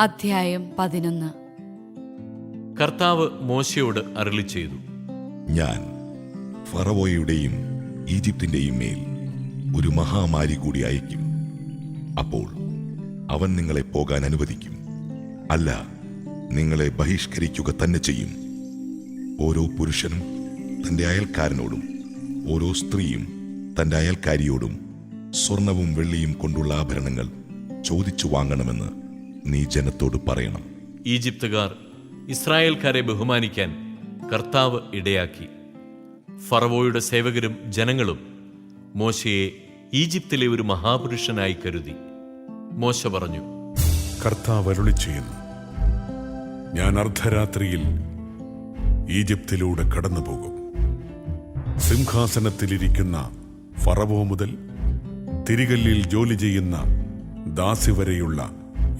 അധ്യായം പതിനൊന്ന്. കർത്താവ് മോശയോട് അരളി ചെയ്തു. ഞാൻ ഫറവോയുടെയും ഈജിപ്തിന്റെയും മേൽ ഒരു മഹാമാരി കൂടി അയക്കും അപ്പോൾ അവൻ നിങ്ങളെ പോകാൻ അനുവദിക്കും. അല്ല നിങ്ങളെ ബഹിഷ്കരിക്കുക തന്നെ ചെയ്യും. ഓരോ പുരുഷനും തന്റെ അയൽക്കാരനോടും ഓരോ സ്ത്രീയും തന്റെ അയൽക്കാരിയോടും സ്വർണവും വെള്ളിയും കൊണ്ടുള്ള ആഭരണങ്ങൾ ചോദിച്ചു വാങ്ങണമെന്ന് നീ ജനത്തോട് പറയണം. ഈജിപ്തുകാർ ഇസ്രായേൽക്കാരെ ബഹുമാനിക്കാൻ കർത്താവ് ഇടയാക്കി. ഫറവോയുടെ സേവകരും ജനങ്ങളും മോശയെ ഈജിപ്തിലെ ഒരു മഹാപുരുഷനായി കരുതി. മോശ പറഞ്ഞു കർത്താവ് അരുളി ചെയ്യുന്നു. ഞാൻ അർദ്ധരാത്രിയിൽ ഈജിപ്തിലൂടെ കടന്നുപോകും. സിംഹാസനത്തിലിരിക്കുന്ന ഫറവോ മുതൽ തിരികല്ലിൽ ജോലി ചെയ്യുന്ന ദാസി വരെയുള്ള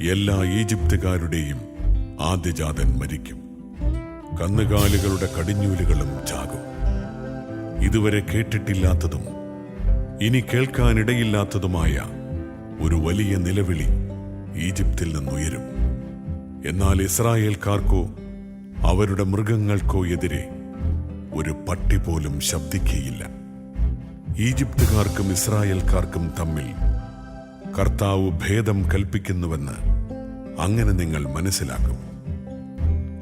എല്ലാ ഈജിപ്തുകാരുടെയും ആദ്യജാതൻ മരിക്കും. കന്നുകാലികളുടെ കടിഞ്ഞൂലുകളും ചാകും. ഇതുവരെ കേട്ടിട്ടില്ലാത്തതും ഇനി കേൾക്കാനിടയില്ലാത്തതുമായ ഒരു വലിയ നിലവിളി ഈജിപ്തിൽ നിന്നുയരും. എന്നാൽ ഇസ്രായേൽക്കാർക്കോ അവരുടെ മൃഗങ്ങൾക്കോ എതിരെ ഒരു പട്ടി പോലും ശബ്ദിക്കുകയില്ല. ഈജിപ്തുകാർക്കും ഇസ്രായേൽക്കാർക്കും തമ്മിൽ കർത്താവ് ഭേദം കൽപ്പിക്കുന്നുവെന്ന് അങ്ങനെ നിങ്ങൾ മനസ്സിലാക്കും.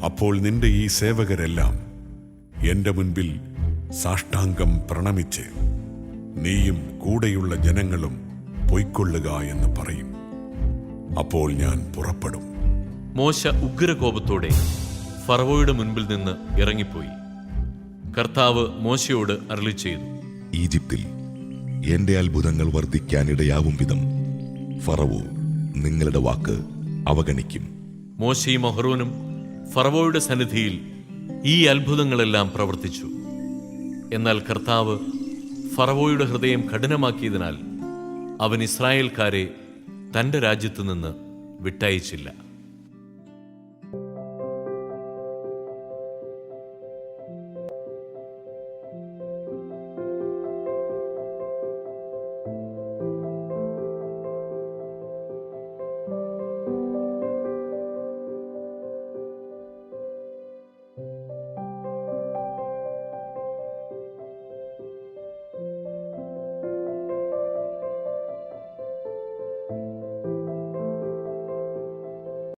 അപ്പോൾ നിന്റെ ഈ സേവകരെല്ലാം എന്റെ മുൻപിൽ സാഷ്ടാംഗം പ്രണമിച്ച് നീയും കൂടെയുള്ള ജനങ്ങളും പൊയ്ക്കൊള്ളുക എന്ന് പറയും. അപ്പോൾ ഞാൻ പുറപ്പെടും. മോശ ഉഗ്രകോപത്തോടെ ഫറവോയുടെ മുൻപിൽ നിന്ന് ഇറങ്ങിപ്പോയി. കർത്താവ് മോശയോട് അരളി ചെയ്തു. ഈജിപ്തിൽ എന്റെ അത്ഭുതങ്ങൾ വർദ്ധിക്കാനിടയാവും വിധം ഫറവോ നിങ്ങളുടെ വാക്ക് അവഗണിക്കും. മോശയും അഹ്റോനും ഫറവോയുടെ സന്നിധിയിൽ ഈ അത്ഭുതങ്ങളെല്ലാം പ്രവർത്തിച്ചു. എന്നാൽ കർത്താവ് ഫറവോയുടെ ഹൃദയം കഠിനമാക്കിയതിനാൽ അവൻ ഇസ്രായേൽക്കാരെ തന്റെ രാജ്യത്തു നിന്ന് വിട്ടയച്ചില്ല.